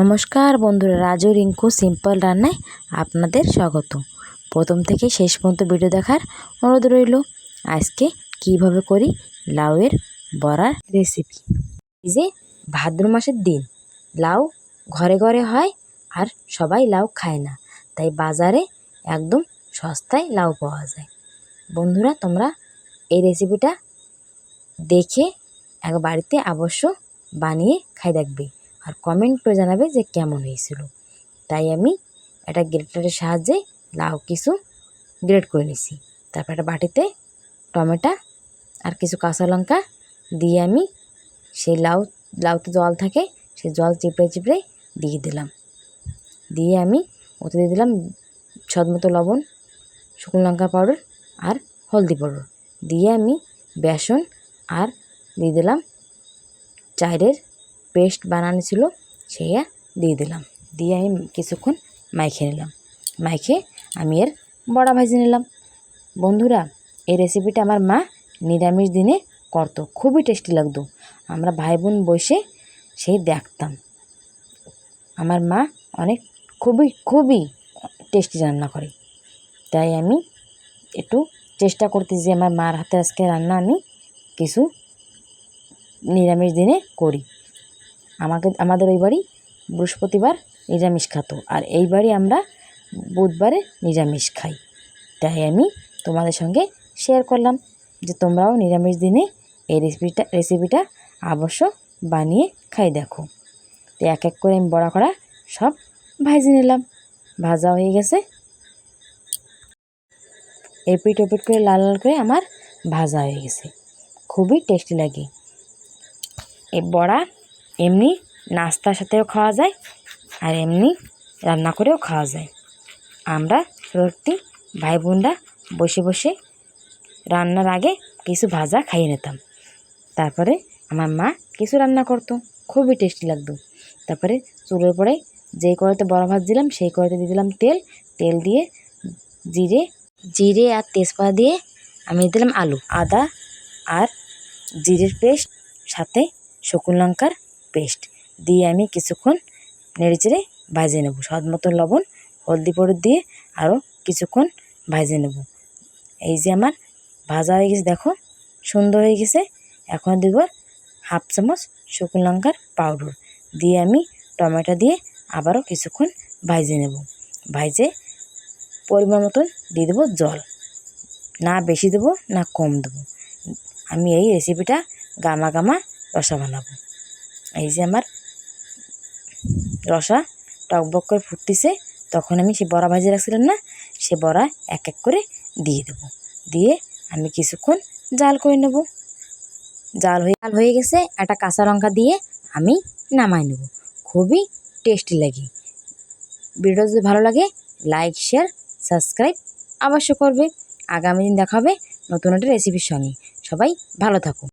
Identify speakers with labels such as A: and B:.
A: নমস্কার বন্ধুরা, রাজু রিঙ্কু সিম্পল রান্নায় আপনাদের স্বাগত। প্রথম থেকে শেষ পর্যন্ত ভিডিও দেখার অনুরোধ রইল। আজকে কীভাবে করি লাউয়ের বড়ার রেসিপি? এই যে ভাদ্র মাসের দিন, লাউ ঘরে ঘরে হয় আর সবাই লাউ খায় না। তাই বাজারে একদম সস্তায় লাউ পাওয়া যায়। বন্ধুরা, তোমরা এই রেসিপিটা দেখে এক বাড়িতে অবশ্য বানিয়ে খাই দেখবে। আর কমেন্ট করে জানাবে যে কেমন হয়েছিল। তাই আমি একটা গ্রেটারের সাহায্যে লাউ কিছু গ্রেট করে নিছি। তারপর একটা বাটিতে টমেটো আর কিছু কাঁচা লঙ্কা দিয়ে আমি সেই লাউ, লাউতে জল থাকে, সেই জল চিপড়ে চিপড়ে দিয়ে দিলাম। দিয়ে আমি ওতে দিয়ে দিলাম স্বাদ মতো লবণ, শুকনো লঙ্কা পাউডার আর হলদি পাউডার। দিয়ে আমি বেসন আর দিয়ে দিলাম চাইরের পেস্ট বানানো ছিল, সেয়া দিয়ে দিলাম। দিয়ে আমি কিছুক্ষণ মাইখে নিলাম। মাইখে আমি এর বড়া ভাজি নিলাম। বন্ধুরা, এই রেসিপিটা আমার মা নিরামিষ দিনে করতো। খুবই টেস্টি লাগতো। আমরা ভাই বোন বসে সেই দেখতাম। আমার মা অনেক খুবই খুবই টেস্টি রান্না করে। তাই আমি একটু চেষ্টা করতেছি যে আমার মার হাতে আজকে রান্না আমি কিছু নিরামিষ দিনে করি। আমাকে আমাদের ওই বাড়ি বৃহস্পতিবার নিরামিষ খাতো। আর এই বাড়ি আমরা বুধবারে নিরামিষ খাই। তাই আমি তোমাদের সঙ্গে শেয়ার করলাম যে তোমরাও নিরামিষ দিনে এই রেসিপিটা রেসিপিটা অবশ্য বানিয়ে খাই দেখো। তো এক এক করে আমি বড়া করা সব ভাজি নিলাম। ভাজা হয়ে গেছে। এপিট ওপিট করে, লাল লাল করে আমার ভাজা হয়ে গেছে। খুবই টেস্টি লাগে। এই বড়া এমনি নাস্তার সাথেও খাওয়া যায় আর এমনি রান্না করেও খাওয়া যায়। আমরা সত্যি ভাই বোনরা বসে বসে রান্নার আগে কিছু ভাজা খাইয়ে নিতাম। তারপরে আমার মা কিছু রান্না করতো, খুবই টেস্টি লাগতো। তারপরে চুলোর পরে যেই কড়াইতে বড়া ভাত দিলাম, সেই কড়াইতে দিয়ে দিলাম তেল। তেল দিয়ে জিরে জিরে আর তেজপাতা দিয়ে আমি দিলাম আলু। আদা আর জিরের পেস্ট, সাথে শুকনো লঙ্কার পেস্ট দিয়ে আমি কিছুক্ষণ নেড়ে চেড়ে ভাজে নেব। স্বাদ মতো লবণ, হলদি পাউডার দিয়ে আরও কিছুক্ষণ ভাজে নেব। এই যে আমার ভাজা হয়ে গেছে, দেখো সুন্দর হয়ে গেছে। এখন দেব হাফ চামচ শুকনো লঙ্কার পাউডার দিয়ে আমি টমেটো দিয়ে আবারও কিছুক্ষণ ভাজে নেব। ভাজে পরিমাণ মতন দিয়ে দেবো জল। না বেশি দেবো, না কম দেবো। আমি এই রেসিপিটা গামা গামা রসা বানাবো। এই যে আমার রসা টকবক করে ফুটতেছে, তখন আমি সে বড়া ভাজি রাখছিলাম না, সে বড়া এক এক করে দিয়ে দেব। দিয়ে আমি কিছুক্ষণ জাল করে নেব। জাল হয়ে জাল হয়ে গেছে, একটা কাঁচা লঙ্কা দিয়ে আমি নামাই নেব। খুবই টেস্টি লাগে। ভিডিও যদি ভালো লাগে, লাইক, শেয়ার, সাবস্ক্রাইব অবশ্য করবে। আগামী দিন দেখা হবে নতুন একটা রেসিপির সঙ্গে। সবাই ভালো থাকুন।